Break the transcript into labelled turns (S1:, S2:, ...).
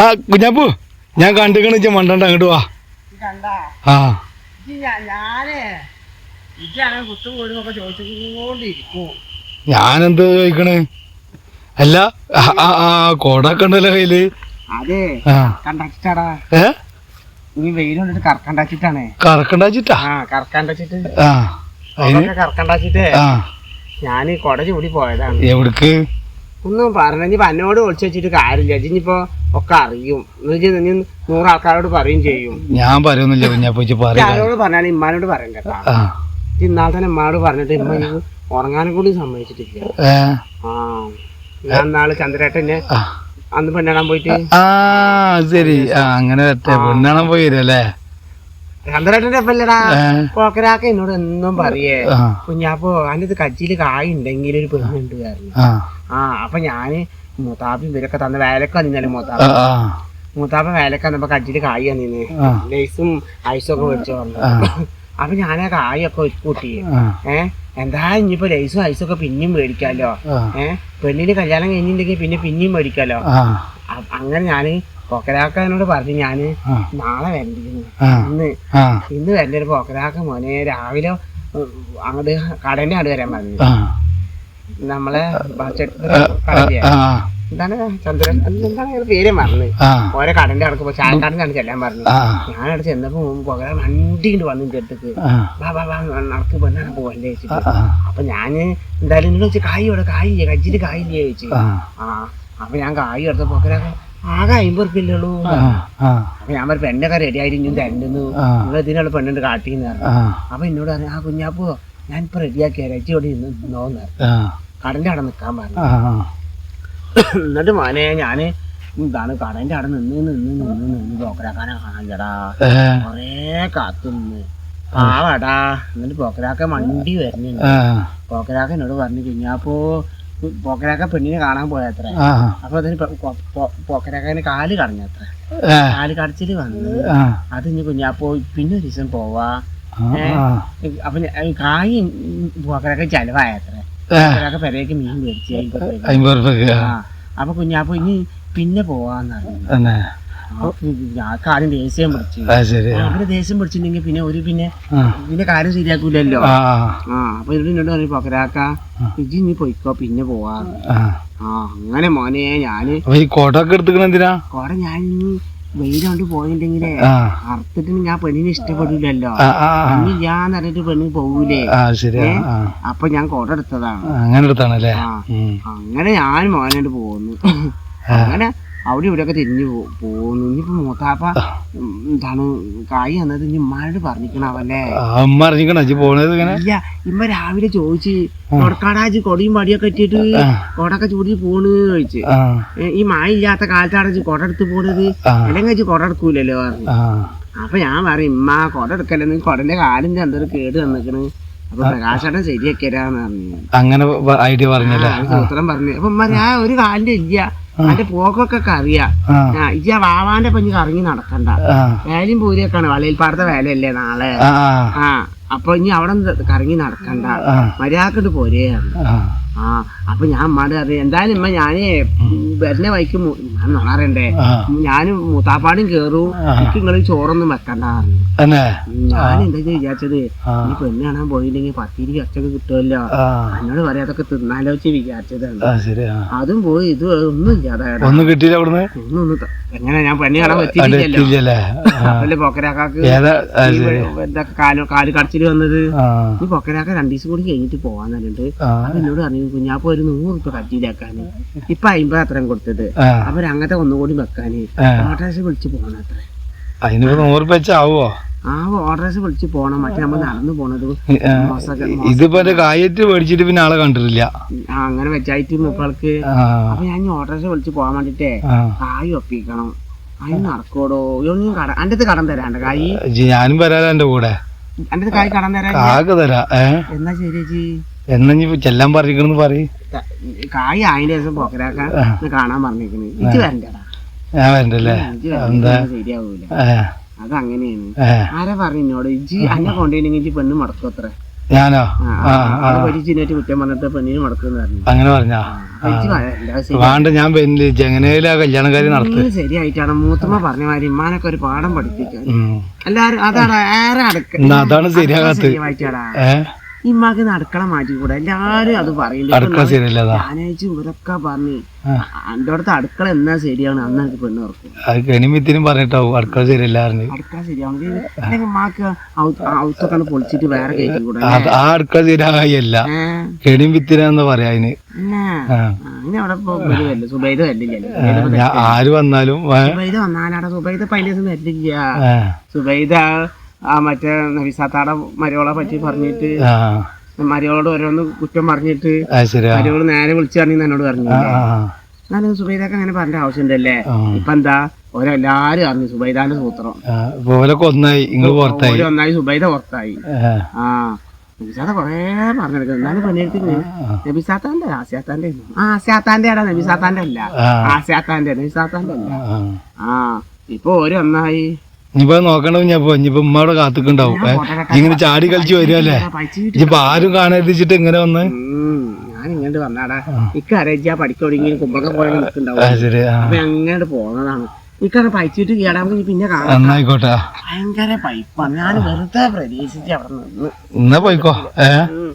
S1: ആ കുഞ്ഞാപ്പു ഞാൻ കണ്ടിക്കണ ഇച്ച മണ്ടണ്ട അങ്ങോട്ട് വാ. ആ. ഞാനെന്ത് കഴിക്കണേ അല്ല ആ, കൊടൊക്കെ ഉണ്ടല്ലോ കയ്യിൽ.
S2: അതെ കണ്ടാച്ചിട്ടാടാ.
S1: ഏ?
S2: നീ കറക്കണ്ടാച്ചിട്ടാണേ
S1: കറക്കണ്ടാച്ചിട്ടാ
S2: ആ കറക്കണ്ടാച്ചിട്ട്
S1: ആ.
S2: കറക്കണ്ടാച്ചിട്ടേ ഞാൻ കൊട ചൂടി പോയതാണ്.
S1: എവിടക്ക്?
S2: ഒന്നും പറഞ്ഞ ഇനി എന്നോട് ഒളിച്ചു വെച്ചിട്ട് കാര്യമില്ല. ഇനിയിപ്പോ ഒക്കെ അറിയും. എന്നുവെച്ചാൽ നീ നൂറ് ആൾക്കാരോട് പറയും ചെയ്യും.
S1: ഞാൻ പറയുന്നില്ല
S2: ആരോട് പറഞ്ഞാലും ഇമ്മാനോട് പറയണ്ട കേട്ടോ. ഇന്നാൾ തന്നെ ഇമ്മാനോട് പറഞ്ഞിട്ട് ഇമ്മ ഉറങ്ങാനും കൂടി സമ്മതിച്ചിട്ടില്ല. ആ. ഞാൻ നാളെ
S1: ചന്ദ്രേട്ടന്റെ
S2: അന്ന് പെണ്ണാടാൻ പോയിട്ട്
S1: ആ അത് ശരി. ആ അങ്ങനെ വരട്ടെ. പെണ്ണാണാൻ പോയി വരല്ലേ
S2: ചന്ദ്രേട്ടന്റെ ഒപ്പല്ലടാ.
S1: ഏ.
S2: പോക്കരാക്ക എന്നോട് എന്നും പറയേ.
S1: ആ.
S2: കുഞ്ഞാപ്പോ അതിന്റെ കച്ചിയിൽ കായ് ഉണ്ടെങ്കിൽ ഒരു പെണ്ണുണ്ട് കാരണം
S1: ആ.
S2: ആ അപ്പൊ ഞാൻ മൂത്താപ്പി ഇവരൊക്കെ തന്ന വേലക്ക
S1: നിന്നല്ലേ
S2: മൂത്താപ്പ? മൂത്താപ്പ വേലക്ക നമ്മ കടിച്ചിട്ട് കായ വന്നിന്ന്
S1: ആ.
S2: ലേസും ഐസും ഒക്കെ മേടിച്ചു വന്നു അപ്പൊ ഞാൻ ആ കായൊക്കെ കൂട്ടി. ഏഹ് എന്താ ഇനിയിപ്പോ ലൈസും ഐസൊക്കെ ഒക്കെ പിന്നെയും മേടിക്കാലോ? ഏഹ് പെണ്ണിന് കല്യാണം കഴിഞ്ഞിട്ടുണ്ടെങ്കിൽ പിന്നെ പിന്നെയും മേടിക്കാലോ? അങ്ങനെ ഞാൻ പോക്കരാക്കനോട് പറഞ്ഞു
S1: ഞാൻ
S2: നാളെ വരണ്ടിരുന്നു. ഇന്ന് ഇന്ന് വരണ്ട ഒരു പോക്കരാക്ക മോനെ. രാവിലെ അങ്ങോട്ട് കടന്റെ അങ്ങോട്ട് വരാൻ പറഞ്ഞു. നമ്മളെ? എന്താണ്? ചന്ദ്രൻ എന്താണ് പേര് മറന്ന്? ഓരോ കടന്റെ ചെല്ലാൻ പറഞ്ഞു. ചെന്നപ്പോ വണ്ടി വന്നു എന്റെ അടുത്തേക്ക്. വാ വാ വാ നടക്ക് പെണ്ണാണ് പോകണ്ടേ
S1: ആ
S2: വെച്ചിട്ട്
S1: ആ
S2: അപ്പൊ ഞാൻ എന്തായാലും എന്നോട് വെച്ച് കായ് ഇവിടെ കായില്ലേ കജ്ജിൽ കായില്ലേ ചോദിച്ചു.
S1: ആ.
S2: ആ. അപ്പൊ ഞാൻ കായ് എടുത്ത പോക്കരാക്ക ആകെ അമ്പത് റുപ്യല്ലേ ഉള്ളൂ.
S1: ആ ആ.
S2: അപ്പൊ ഞാൻ പറഞ്ഞു പെണ്ണൊക്കെ റെഡി ആയിട്ട് ഇനി തരുന്നു
S1: ആ.
S2: നിങ്ങൾ ഇതിനുള്ള പെണ്ണുണ്ട് കാട്ടിന്ന് അപ്പൊ എന്നോട് പറഞ്ഞു ആ കുഞ്ഞാപ്പോ ഞാൻ ഇപ്പൊ റെഡിയാക്കിയ രജി ഇവിടെ ഇന്ന് നോന്ന് കടന്റെ അവിടെ നിൽക്കാൻ പറഞ്ഞു. എന്നിട്ട് മോനെ ഞാൻ എന്താണ് കടന്റെ അവിടെ നിന്ന് നിന്ന് നിന്ന് നിന്ന് പോക്കരാക്കാനെ കാണാനില്ലടാ. കൊറേ കാത്തു നിന്ന്. പാവാടാ. എന്നിട്ട് പോക്കരാക്ക മണ്ടി വരുന്നുണ്ട് പോക്കരാക്ക എന്നോട് പറഞ്ഞു കഴിഞ്ഞപ്പോ പോക്കരാക്ക പെണ്ണിനെ കാണാൻ പോയത്ര. അപ്പൊ അതിന് പോക്കരാക്കന് കാൽ കടഞ്ഞത്ര. കാൽ കടച്ചിൽ വന്ന് അത് ഇനി കുഞ്ഞാപ്പോ പിന്നെ ഒരു ദിവസം പോവാ. അപ്പൊ കായ് പോക്കരൊക്കെ ചെലവായത്ര.
S1: ഏ
S2: പോക്കരൊക്കെ പെരേക്ക് മീൻ മേടിച്ച് അപ്പൊ കുഞ്ഞാപ്പോ ഇനി പിന്നെ പോവാന്ന് പറഞ്ഞു. ആദ്യം ദേഷ്യം പിടിച്ചു. അവർ ദേഷ്യം പിടിച്ചിട്ടുണ്ടെങ്കിൽ പിന്നെ ഒരു പിന്നെ പിന്നെ കാര്യം ശരിയാക്കൂലല്ലോ.
S1: ആ
S2: അപ്പൊ ഇവിടെ എന്നോട് പറഞ്ഞു പൊക്കരാക്ക ഇജി ഇനി പൊയ്ക്കോ പിന്നെ പോവാ
S1: ആ.
S2: അങ്ങനെ മോനെ
S1: ഞാൻ എന്തിനാ?
S2: കൊറേ ഞാൻ വെയിലോണ്ട്
S1: പോയില്ലെങ്കിലെ
S2: അർത്ഥത്തിന് ഞാൻ പെണ്ണിനെ ഇഷ്ടപ്പെടില്ലല്ലോ. ഇനി ഞാൻ അറിഞ്ഞിട്ട് പെണ്ണ് പോകൂലേ അപ്പൊ ഞാൻ കൊട എടുത്തതാണ്
S1: അങ്ങനെ എടുത്താണല്ലേ
S2: അങ്ങനെ ഞാൻ മോനോട് പോകുന്നു അങ്ങനെ അവിടെ ഇവിടെ ഒക്കെ തിരിഞ്ഞു പോ- പോന്നു. ഇനിയിപ്പോ മൂത്താപ്പ എന്താണ് കായ് എന്നത് ഇനി ഉമ്മാനോട് പറഞ്ഞിക്കണവല്ലേ?
S1: പോണത്
S2: ഇല്ല ഇമ്മ രാവിലെ ചോദിച്ച് കൊടക്കാടാജ് കൊടിയും വടിയൊക്കെ ഇട്ടിട്ട് കൊടൊക്കെ ചൂടി പോണ് ചോദിച്ച്. ഈ മായ ഇല്ലാത്ത കാലത്താണെച്ച് കൊട എടുത്ത് പോണത്? അല്ലെങ്കിൽ വെച്ച് കൊട എടുക്കൂലല്ലോ പറഞ്ഞു അപ്പൊ ഞാൻ പറയും ഇമ്മ കൊട എടുക്കല്ലെന്ന് കൊടന്റെ കാലിന്റെ എന്തൊരു കേട് വന്നിക്കണ്. അപ്പൊ പ്രകാശേട്ടൻ ശരിയാക്കിയരാന്ന് പറഞ്ഞു.
S1: അങ്ങനെ ഐഡിയ പറഞ്ഞല്ലേ?
S2: ആ, സൂത്രം പറഞ്ഞു. അപ്പൊ ഉമ്മ ഞാൻ ഒരു കാലിന്റെ ഇല്ല. അതിന്റെ പോക്കൊക്കെ അറിയാം. ഇജ്ജ വാവാന്റെ പഞ്ഞ് കറങ്ങി നടക്കണ്ട. വേലയും പൂരിയൊക്കെയാണ് വള്ളിയിൽപ്പാടത്തെ വേലയല്ലേ നാളെ?
S1: ആ
S2: അപ്പൊ ഇനി അവിടെ കറങ്ങി നടക്കണ്ട. മര്യാദക്കിട്ട് പോരേ
S1: ആ.
S2: അപ്പൊ ഞാൻ അറിയാം എന്തായാലും ഇമ്മ ഞാനേ വരുന്ന നാറേണ്ടേ ഞാൻ നോണാറണ്ടേ? ഞാനും മൂത്താപ്പാടും കേറും. എനിക്ക് നിങ്ങൾ ചോറൊന്നും വെക്കണ്ട. ഞാൻ എന്താ വിചാരിച്ചത്? ഈ പെണ്ണ് കാണാൻ പോയില്ലെങ്കിൽ പത്തിരി കച്ചൊക്കെ കിട്ടുമല്ലോ എന്നോട് പറയാം അതൊക്കെ തിന്നാലോ വെച്ച് വിചാരിച്ചതാണ് അതും പോയി ഇത് ഒന്നും ഇല്ലാതായിട്ട്
S1: ഒന്നും കിട്ടിയില്ല അവിടുന്ന്?
S2: ഒന്നും ഒന്നും എങ്ങനെ ഞാൻ പെണ്ണി കാണാൻ പറ്റിയില്ലല്ലോ പൊക്കരാക്കാക്ക്? ഇതൊക്കെ കാൽ കാൽ കടച്ചിൽ വന്നത്? ഈ പൊക്കരാക്ക രണ്ടു ദിവസം കൂടി കഴിഞ്ഞിട്ട് പോവാൻ
S1: തന്നെ
S2: അത് എന്നോട് പറഞ്ഞു കുഞ്ഞാപ്പോ ഒരു നൂറ് റുപ്യ കട്ടിയിലാക്കാന് ഇപ്പൊ അമ്പത് അത്രയും കൊടുത്തത്.
S1: അവരങ്ങനത്തെ
S2: അപ്പൊ ഒരു അങ്ങനത്തെ ഒന്നുകൂടി വെക്കാന്. ഓട്ടോസ് വിളിച്ച് പോകണം അത്ര.
S1: അതിനിപ്പോ നൂറ് വെച്ച ആവോ?
S2: ആ ഓട്ടോസ് വിളിച്ച് പോണം. മറ്റേ നമ്മൾ നടന്നു പോണത്
S1: ഇതിപ്പോ കായറ്റ് മേടിച്ചിട്ട് പിന്നെ ആളെ കണ്ടിട്ടില്ല.
S2: അങ്ങനെ വെച്ചായിട്ട് മുക്കൾക്ക് അപ്പൊ ഞാൻ ഓട്ടോസ് വിളിച്ച് പോകാൻ വേണ്ടിട്ടേ കായ് ഒപ്പിക്കണം. അതിന് നടക്കോടോ കട എന്റെ അടുത്ത് കടം തരാണ്ട് കായ്?
S1: ഞാനും വരാല എന്റെ കൂടെ.
S2: എന്റെ അടുത്ത് കായ് കടം
S1: തരാ.
S2: എന്നാ ശരി ചേച്ചി?
S1: എന്നാ ചെല്ലാൻ പറഞ്ഞിക്കണെന്ന് പറയ്.
S2: കായ് അതിന്റെ ദിവസം പോക്കരാക്കാൻ കാണാൻ പറഞ്ഞേക്കണ് ഇജ്ജ് വരണ്ടടാ.
S1: ഞാൻ വരണ്ടല്ലേ?
S2: ശരിയാവൂല. അത് അങ്ങനെയാണ് ആരാ പറഞ്ഞോട് ഇജ്ജി അന്നെ കൊണ്ടുപോയില്ലെങ്കിൽ ഇജ്ജി പെണ്ണ് മുടക്കത്ര
S1: ഞാനോ?
S2: പഠിച്ചിട്ട് കുറ്റം പറഞ്ഞിട്ട് പെണ്ണിന് മുടക്കുന്ന പറഞ്ഞു.
S1: അങ്ങനെ പറഞ്ഞാ? വേണ്ട ഞാൻ പിന്നെ ജങ്ങനയിലെ ആ കല്യാണക്കാരി നടത്ത്.
S2: ഇത് ശരിയായിട്ടാണ്. മൂത്തമ്മ പറഞ്ഞ മാതിരി ഇമ്മാനൊക്കെ ഒരു പാഠം പഠിപ്പിക്കാൻ. എല്ലാരും അതാണ്
S1: അതാണ് ശരിയാകാത്തത്.
S2: ശരിയായിട്ടാടാ. ഇമ്മാക്ക് അടുക്കള മാറ്റി കൂടെ. എല്ലാരും അത്
S1: ശരിയല്ലതാ
S2: ഞാനയച്ചു ഇവരൊക്കെ പറഞ്ഞു. എന്റെ അടുത്ത് അടുക്കള എന്നാ ശരിയാണ്? അന്ന് എനിക്ക് പെണ്ണ്
S1: കെണിമിത്തിനും പറഞ്ഞിട്ടാവും. അടുക്കള ശരിയല്ല
S2: അടുക്കള അല്ലെങ്കിൽ ഉമ്മാക്ക് ഔത്തൊക്കെ പൊളിച്ചിട്ട് വേറെ കയറ്റി
S1: ആ അടുക്കള ശരിയാകല്ല
S2: ഏഹ്
S1: കെണിമിത്തിനാന്ന് പറയാ അതിന്. ആര് വന്നാലും
S2: സുബൈദ വന്നാലാടെ സുബൈദ പൈലസ് വരില്ല സുബൈദ ആ മറ്റേ നബിസാത്താടെ മരിയോളെ പറ്റി പറഞ്ഞിട്ട് മരിയോളോട് ഓരോന്ന് കുറ്റം പറഞ്ഞിട്ട് മരിയോൾ നേരെ വിളിച്ചു പറഞ്ഞു എന്നോട് പറഞ്ഞു.
S1: ആ
S2: സുബൈദാക്ക് അങ്ങനെ പറഞ്ഞ ആവശ്യമുണ്ടല്ലേ?
S1: ഉണ്ടല്ലേ
S2: ഇപ്പൊ എന്താ? ഓരെല്ലാരും അറിഞ്ഞു സുബൈദാന്റെ സൂത്രം.
S1: ഒന്നായി
S2: സുബൈദ പുറത്തായി. ആ. നബിസാത്ത കൊറേ പറഞ്ഞെടുക്കുന്നു എന്നാലും പണിയെടുത്തിന് നബിസാത്താന്റെ ആസിയാത്താന്റെ. ആ ആസിയാത്താന്റെ ആടാ നബിസാത്താന്റെ അല്ല. ആസിയാത്താന്റെ നബിസാത്താന്റെ അല്ല.
S1: ആ.
S2: ഇപ്പൊ ഓരോ ഒന്നായി.
S1: ഇനിയിപ്പോ നോക്കണ്ട ഞാൻ ഇനിയിപ്പോ? ഉമ്മയുടെ കാത്തുക്കുണ്ടാവും ഏ, ഇങ്ങനെ ചാടി കളിച്ച് വരുമല്ലേ ഇനിയിപ്പോ ആരും കാണാതിരിച്ചിട്ട് ഇങ്ങനെ വന്ന്?
S2: ഞാൻ ഇങ്ങോട്ട് വന്നാടാ. ഇക്കറിയാ പഠിക്കൊടുങ്ങി കുമ്പളൊക്കെ പോയ
S1: ആ
S2: നിൽക്കുണ്ടാവും
S1: ശരി ആ.
S2: അപ്പൊ അങ്ങോട്ട് പോകുന്നതാണ് ഇക്കടെ പൈച്ചിട്ട് കേടാകുമ്പോ ഇനി പിന്നെ കാണാം
S1: എന്നായിക്കോട്ടെ
S2: ഭയങ്കര പൈപ്പാണ്. ഞാൻ വെറുതെ പ്രതീക്ഷിച്ച് അവിടെ നിന്ന്
S1: എന്നാ പോയിക്കോ ഏ?
S2: ഉം.